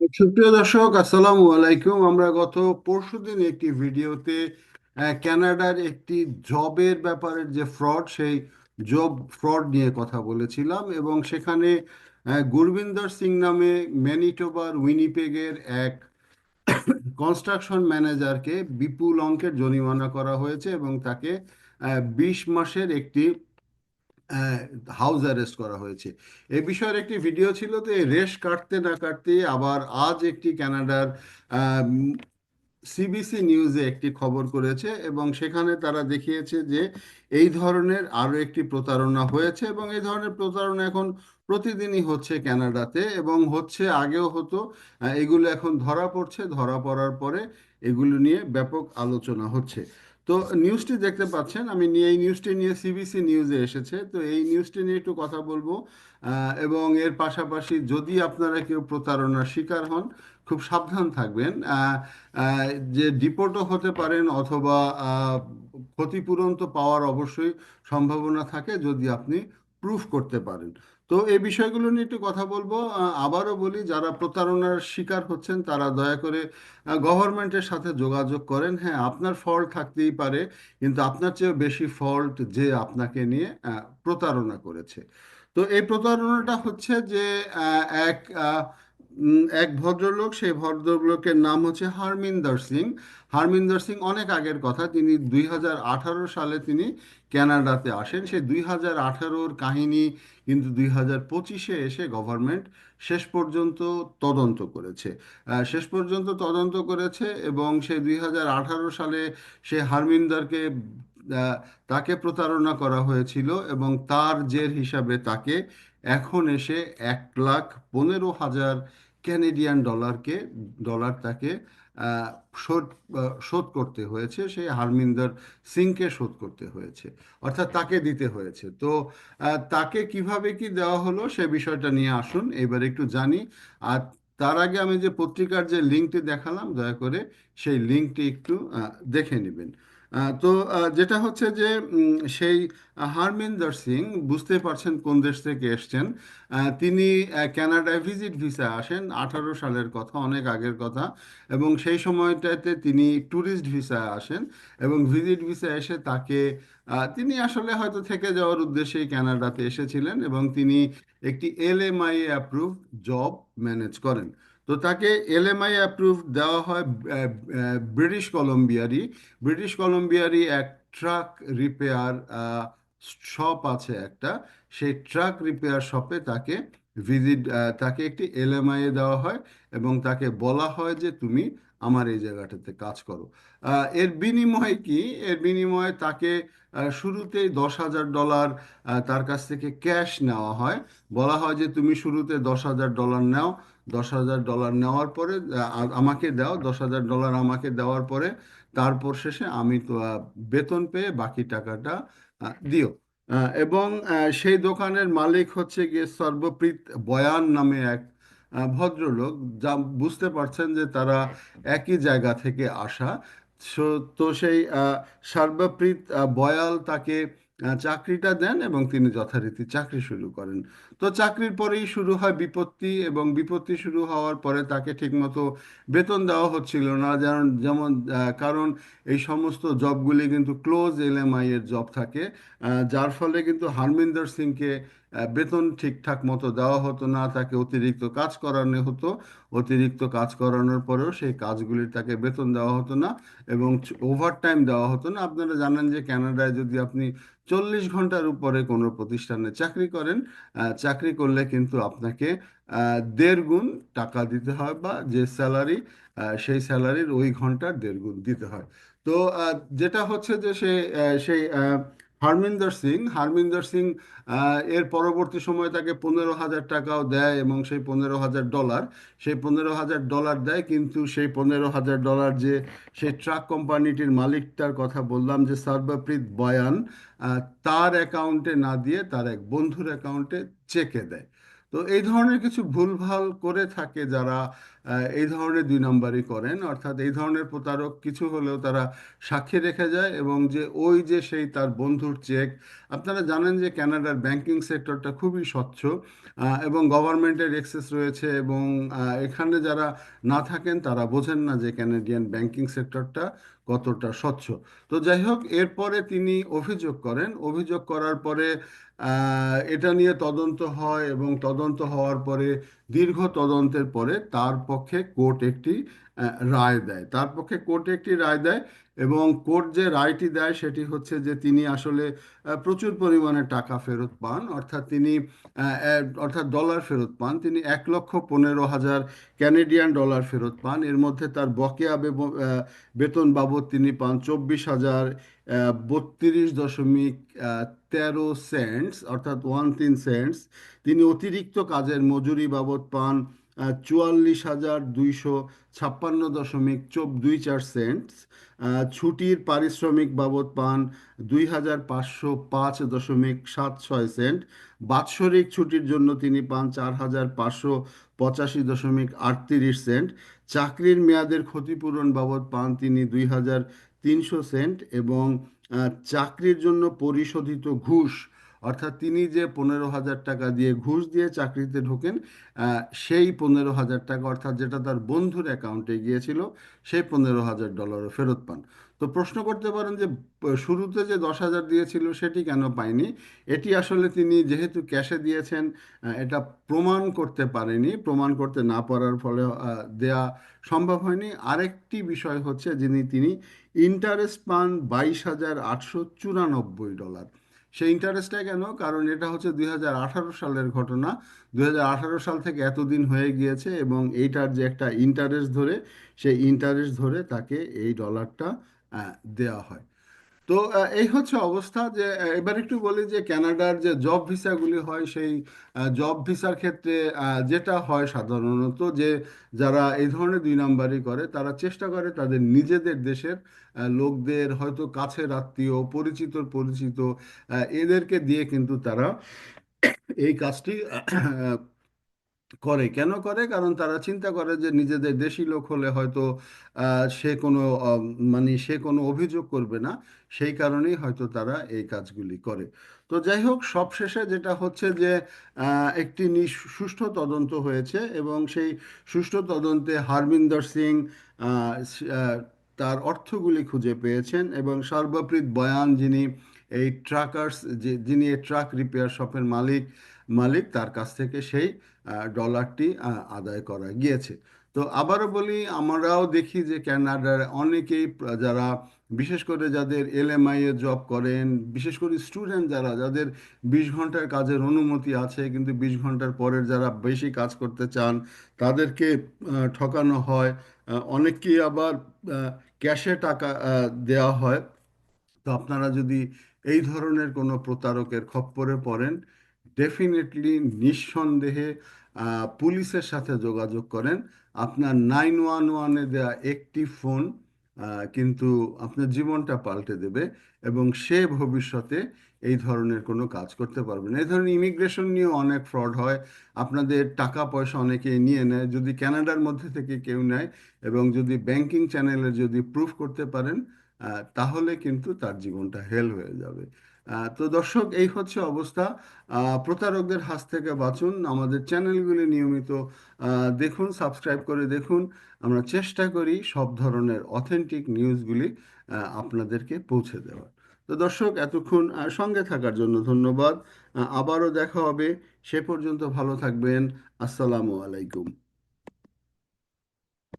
সুপ্রিয় দর্শক আসসালামু আলাইকুম। আমরা গত পরশুদিন একটি ভিডিওতে আহ, কানাডার একটি জবের ব্যাপারে যে ফ্রড সেই জব ফ্রড নিয়ে কথা বলেছিলাম এবং সেখানে গুরবিন্দর সিং নামে ম্যানিটোবার উইনিপেগের এক কনস্ট্রাকশন ম্যানেজারকে বিপুল অঙ্কের জরিমানা করা হয়েছে এবং তাকে বিশ মাসের একটি হাউস অ্যারেস্ট করা হয়েছে। এই বিষয়ের একটি ভিডিও ছিল এই রেশ কাটতে না কাটতে আবার আজ একটি কানাডার সিবিসি নিউজে একটি খবর করেছে এবং সেখানে তারা দেখিয়েছে যে এই ধরনের আরও একটি প্রতারণা হয়েছে এবং এই ধরনের প্রতারণা এখন প্রতিদিনই হচ্ছে কানাডাতে এবং হচ্ছে আগেও হতো এগুলো এখন ধরা পড়ছে, ধরা পড়ার পরে এগুলো নিয়ে ব্যাপক আলোচনা হচ্ছে। তো নিউজটি দেখতে পাচ্ছেন, আমি নিয়ে, এই নিউজটি নিয়ে সিবিসি নিউজে এসেছে। তো এই নিউজটি নিয়ে একটু কথা বলব এবং এর পাশাপাশি যদি আপনারা কেউ প্রতারণার শিকার হন, খুব সাবধান থাকবেন। যে ডিপোর্টও হতে পারেন অথবা ক্ষতিপূরণ তো পাওয়ার অবশ্যই সম্ভাবনা থাকে, যদি আপনি প্রুফ করতে পারেন। তো এই বিষয়গুলো নিয়ে একটু কথা বলব। আবারও বলি, যারা প্রতারণার শিকার হচ্ছেন, তারা দয়া করে গভর্নমেন্টের সাথে যোগাযোগ করেন। হ্যাঁ আপনার ফল্ট থাকতেই পারে, কিন্তু আপনার চেয়েও বেশি ফল্ট যে আপনাকে নিয়ে প্রতারণা করেছে। তো এই প্রতারণাটা হচ্ছে যে এক এক ভদ্রলোক, সেই ভদ্রলোকের নাম হচ্ছে হারমিন্দর সিং। হারমিন্দর সিং অনেক আগের কথা, তিনি দুই হাজার আঠারো সালে তিনি কানাডাতে আসেন। সেই দুই হাজার আঠারোর কাহিনী কিন্তু দুই হাজার পঁচিশে এসে গভর্নমেন্ট শেষ পর্যন্ত তদন্ত করেছে। শেষ পর্যন্ত তদন্ত করেছে এবং সেই দুই হাজার আঠারো সালে সে হারমিন্দরকে তাকে প্রতারণা করা হয়েছিল এবং তার জের হিসাবে তাকে এখন এসে এক লাখ পনেরো হাজার ক্যানেডিয়ান ডলারকে, ডলার তাকে শোধ শোধ করতে হয়েছে, সেই হারমিন্দর সিংকে শোধ করতে হয়েছে, অর্থাৎ তাকে দিতে হয়েছে। তো তাকে কীভাবে কি দেওয়া হলো সে বিষয়টা নিয়ে আসুন এবার একটু জানি। আর তার আগে আমি যে পত্রিকার যে লিঙ্কটি দেখালাম, দয়া করে সেই লিঙ্কটি একটু দেখে নেবেন। তো যেটা হচ্ছে যে সেই হারমিন্দর সিং বুঝতে পারছেন কোন দেশ থেকে এসছেন। তিনি ক্যানাডায় ভিজিট ভিসায় আসেন, আঠারো সালের কথা, অনেক আগের কথা, এবং সেই সময়টাতে তিনি ট্যুরিস্ট ভিসায় আসেন এবং ভিজিট ভিসায় এসে তাকে তিনি আসলে হয়তো থেকে যাওয়ার উদ্দেশ্যেই কানাডাতে এসেছিলেন এবং তিনি একটি এলএমআই অ্যাপ্রুভ জব ম্যানেজ করেন। তো তাকে এলএমআই অ্যাপ্রুভ দেওয়া হয় ব্রিটিশ কলম্বিয়ারই ব্রিটিশ কলম্বিয়ারই এক ট্রাক রিপেয়ার শপ আছে একটা। সেই ট্রাক রিপেয়ার শপে তাকে ভিজিট তাকে একটি এলএমআই দেওয়া হয় এবং তাকে বলা হয় যে তুমি আমার এই জায়গাটাতে কাজ করো। এর বিনিময়ে কি? এর বিনিময়ে তাকে শুরুতেই দশ হাজার ডলার তার কাছ থেকে ক্যাশ নেওয়া হয়। বলা হয় যে তুমি শুরুতে দশ হাজার ডলার নাও দশ হাজার ডলার নেওয়ার পরে আমাকে দাও, দশ হাজার ডলার আমাকে দেওয়ার পরে, তারপর শেষে আমি তো বেতন পেয়ে বাকি টাকাটা দিও। এবং সেই দোকানের মালিক হচ্ছে গিয়ে সর্বপ্রীত বয়ান নামে এক ভদ্রলোক, যা বুঝতে পারছেন যে তারা একই জায়গা থেকে আসা। তো সেই সর্বপ্রীত বয়াল তাকে চাকরিটা দেন এবং তিনি যথারীতি চাকরি শুরু করেন। তো চাকরির পরেই শুরু হয় বিপত্তি এবং বিপত্তি শুরু হওয়ার পরে তাকে ঠিকমতো বেতন দেওয়া হচ্ছিল না। যেমন যেমন কারণ এই সমস্ত জবগুলি কিন্তু ক্লোজ এলএমআই এর জব থাকে যার ফলে কিন্তু হারমিন্দর সিংকে বেতন ঠিকঠাক মতো দেওয়া হতো না, তাকে অতিরিক্ত কাজ করানো হতো। অতিরিক্ত কাজ করানোর পরেও সেই কাজগুলির তাকে বেতন দেওয়া হতো না এবং ওভারটাইম দেওয়া হতো না। আপনারা জানেন যে ক্যানাডায় যদি আপনি চল্লিশ ঘণ্টার উপরে কোনো প্রতিষ্ঠানে চাকরি করেন চাকরি করলে কিন্তু আপনাকে দেড় গুণ টাকা দিতে হয় বা যে স্যালারি সেই স্যালারির ওই ঘণ্টার দেড় গুণ দিতে হয়। তো যেটা হচ্ছে যে সে সেই হারমিন্দর সিং হারমিন্দর সিং এর পরবর্তী সময়ে তাকে পনেরো হাজার টাকাও দেয় এবং সেই পনেরো হাজার ডলার, সেই পনেরো হাজার ডলার দেয়, কিন্তু সেই পনেরো হাজার ডলার যে সেই ট্রাক কোম্পানিটির মালিকটার কথা বললাম যে সর্বপ্রীত বয়ান তার অ্যাকাউন্টে না দিয়ে তার এক বন্ধুর অ্যাকাউন্টে চেকে দেয়। তো এই ধরনের কিছু ভুলভাল করে থাকে যারা এই ধরনের দুই নম্বরই করেন। অর্থাৎ এই ধরনের প্রতারক কিছু হলেও তারা সাক্ষী রেখে যায় এবং যে ওই যে সেই তার বন্ধুর চেক, আপনারা জানেন যে কানাডার ব্যাংকিং সেক্টরটা খুবই স্বচ্ছ এবং গভর্নমেন্টের এক্সেস রয়েছে এবং এখানে যারা না থাকেন তারা বোঝেন না যে ক্যানাডিয়ান ব্যাংকিং সেক্টরটা কতটা স্বচ্ছ। তো যাই হোক, এরপরে তিনি অভিযোগ করেন। অভিযোগ করার পরে এটা নিয়ে তদন্ত হয় এবং তদন্ত হওয়ার পরে দীর্ঘ তদন্তের পরে তার পক্ষে কোর্ট একটি রায় দেয়। তার পক্ষে কোর্ট একটি রায় দেয় এবং কোর্ট যে রায়টি দেয় সেটি হচ্ছে যে তিনি আসলে প্রচুর পরিমাণে টাকা ফেরত পান। অর্থাৎ তিনি অর্থাৎ ডলার ফেরত পান। তিনি এক লক্ষ পনেরো হাজার ক্যানেডিয়ান ডলার ফেরত পান। এর মধ্যে তার বকেয়া বেতন বাবদ তিনি পান চব্বিশ হাজার বত্রিশ দশমিক তেরো সেন্টস অর্থাৎ ওয়ান তিন সেন্টস তিনি অতিরিক্ত কাজের মজুরি বাবদ পান চুয়াল্লিশ হাজার দুইশো ছাপ্পান্ন দশমিক চোখ দুই চার সেন্টস ছুটির পারিশ্রমিক বাবদ পান দুই হাজার পাঁচশো পাঁচ দশমিক সাত ছয় সেন্ট, বাৎসরিক ছুটির জন্য তিনি পান চার হাজার পাঁচশো পঁচাশি দশমিক আটত্রিশ সেন্ট, চাকরির মেয়াদের ক্ষতিপূরণ বাবদ পান তিনি দুই হাজার তিনশো সেন্ট এবং চাকরির জন্য পরিশোধিত ঘুষ অর্থাৎ তিনি যে পনেরো হাজার টাকা দিয়ে ঘুষ দিয়ে চাকরিতে ঢোকেন সেই পনেরো হাজার টাকা অর্থাৎ যেটা তার বন্ধুর অ্যাকাউন্টে গিয়েছিল, সেই পনেরো হাজার ডলারও ফেরত পান। তো প্রশ্ন করতে পারেন যে শুরুতে যে দশ হাজার দিয়েছিল সেটি কেন পায়নি? এটি আসলে তিনি যেহেতু ক্যাশে দিয়েছেন এটা প্রমাণ করতে পারেনি। প্রমাণ করতে না পারার ফলে দেয়া সম্ভব হয়নি। আরেকটি বিষয় হচ্ছে যিনি, তিনি ইন্টারেস্ট পান বাইশ হাজার আটশো চুরানব্বই ডলার সেই ইন্টারেস্টটা কেন? কারণ এটা হচ্ছে দুই হাজার আঠারো সালের ঘটনা। দুই হাজার আঠারো সাল থেকে এতদিন হয়ে গিয়েছে এবং এইটার যে একটা ইন্টারেস্ট ধরে, সেই ইন্টারেস্ট ধরে তাকে এই ডলারটা দেওয়া হয়। তো এই হচ্ছে অবস্থা যে এবার একটু বলি যে কানাডার যে জব ভিসাগুলি হয়, সেই জব ভিসার ক্ষেত্রে যেটা হয় সাধারণত যে যারা এই ধরনের দুই নাম্বারই করে, তারা চেষ্টা করে তাদের নিজেদের দেশের লোকদের হয়তো কাছের আত্মীয়, পরিচিত পরিচিত এদেরকে দিয়ে কিন্তু তারা এই কাজটি করে, কেন করে? কারণ তারা চিন্তা করে যে নিজেদের দেশি লোক হলে হয়তো সে কোনো মানে সে কোনো অভিযোগ করবে না। সেই কারণেই হয়তো তারা এই কাজগুলি করে। তো যাই হোক, সবশেষে যেটা হচ্ছে যে একটি সুষ্ঠু তদন্ত হয়েছে এবং সেই সুষ্ঠু তদন্তে হারমিন্দর সিং তার অর্থগুলি খুঁজে পেয়েছেন এবং সর্বপ্রীত বয়ান যিনি এই ট্রাকার্স যে, যিনি এই ট্রাক রিপেয়ার শপের মালিক মালিক, তার কাছ থেকে সেই ডলারটি আদায় করা গিয়েছে। তো আবারও বলি, আমরাও দেখি যে ক্যানাডার অনেকেই যারা, বিশেষ করে যাদের এলএমআই এ জব করেন, বিশেষ করে স্টুডেন্ট যারা, যাদের বিশ ঘণ্টার কাজের অনুমতি আছে, কিন্তু বিশ ঘণ্টার পরের যারা বেশি কাজ করতে চান, তাদেরকে ঠকানো হয়। অনেককেই আবার ক্যাশে টাকা দেওয়া হয়। তো আপনারা যদি এই ধরনের কোনো প্রতারকের খপ্পরে পড়েন ডেফিনেটলি নিঃসন্দেহে পুলিশের সাথে যোগাযোগ করেন। আপনার নাইন ওয়ান ওয়ানে দেওয়া একটি ফোন কিন্তু আপনার জীবনটা পাল্টে দেবে এবং সে ভবিষ্যতে এই ধরনের কোনো কাজ করতে পারবে না। এই ধরনের ইমিগ্রেশন নিয়েও অনেক ফ্রড হয়। আপনাদের টাকা পয়সা অনেকে নিয়ে নেয়। যদি কানাডার মধ্যে থেকে কেউ নেয় এবং যদি ব্যাংকিং চ্যানেলে যদি প্রুফ করতে পারেন তাহলে কিন্তু তার জীবনটা হেল হয়ে যাবে। তো দর্শক, এই হচ্ছে অবস্থা। প্রতারকদের হাত থেকে বাঁচুন। আমাদের চ্যানেলগুলি নিয়মিত দেখুন সাবস্ক্রাইব করে দেখুন। আমরা চেষ্টা করি সব ধরনের অথেন্টিক নিউজগুলি আপনাদেরকে পৌঁছে দেওয়ার। তো দর্শক, এতক্ষণ সঙ্গে থাকার জন্য ধন্যবাদ। আবারও দেখা হবে। সে পর্যন্ত ভালো থাকবেন। আসসালামু আলাইকুম।